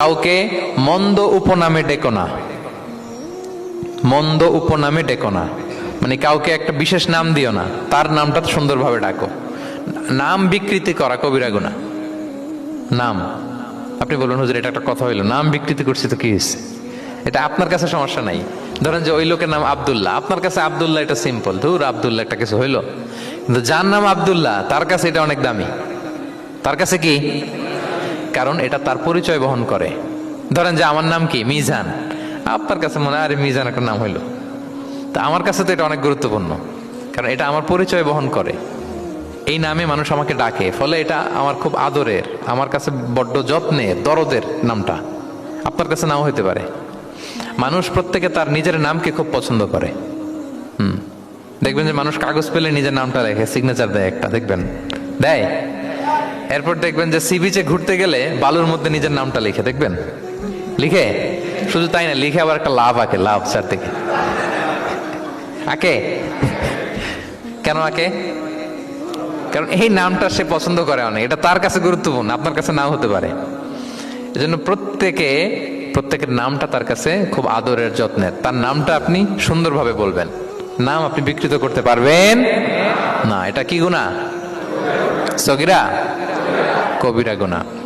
কাউকে মন্দ উপনামে ডেকো না। মন্দ উপনামে ডেকো না। মানে কাউকে একটা বিশেষ নাম দিও না। তার নামটা তো সুন্দরভাবে ডাকো। নাম বিকৃতি করা কবিরা গুণা। নাম। আপনি বলুন, হুজুর, এটা একটা কথা হইল। নাম বিকৃতি করছি তো কি হয়েছে এটা আপনার কাছে সমস্যা নাই। ধরেন যে ওই লোকের নাম আবদুল্লাহ। আপনার কাছে আব্দুল্লাহ এটা সিম্পল ধুর, আবদুল্লাহ একটা কিছু হইল। কিন্তু যার নাম আব্দুল্লাহ, তার কাছে এটা অনেক দামি। তার কাছে কি? কারণ এটা তার পরিচয় বহন করে। ধরেন যে আমার নাম কি? মিজান। আপনার কাছে মনে হয়, আরে মিজান একটা নাম হইল। তা আমার কাছে তো এটা অনেক গুরুত্বপূর্ণ, কারণ এটা আমার পরিচয় বহন করে। এই নামে মানুষ আমাকে ডাকে, ফলে এটা আমার খুব আদরের, আমার কাছে বড্ড যত্নের, দরদের নামটা। আপনার কাছে নাও হইতে পারে। মানুষ প্রত্যেকে তার নিজের নামকে খুব পছন্দ করে। হুম। দেখবেন যে মানুষ কাগজ পেলে নিজের নামটা রেখে সিগনেচার দেয় একটা, দেখবেন। দেয়? এরপর দেখবেন যে সি বিচে ঘুরতে গেলে বালুর মধ্যে নিজের নামটা লিখে, দেখবেন? লিখে? শুধু তাই না, লিখে আবার একটা লাভ আঁকে, লাভ স্যার থেকে আঁকে? কেন আঁকে? কারণ এই নামটা সে পছন্দ করে অনেক, এটা তার কাছে গুরুত্বপূর্ণ, আপনার কাছে নাও হতে পারে। এজন্য প্রত্যেকে, প্রত্যেকের নামটা তার কাছে খুব আদরের যত্নের তার নামটা আপনি সুন্দরভাবে বলবেন। নাম আপনি বিকৃত করতে পারবেন না। এটা কি গুণা সগিরা? কবিরা গুণা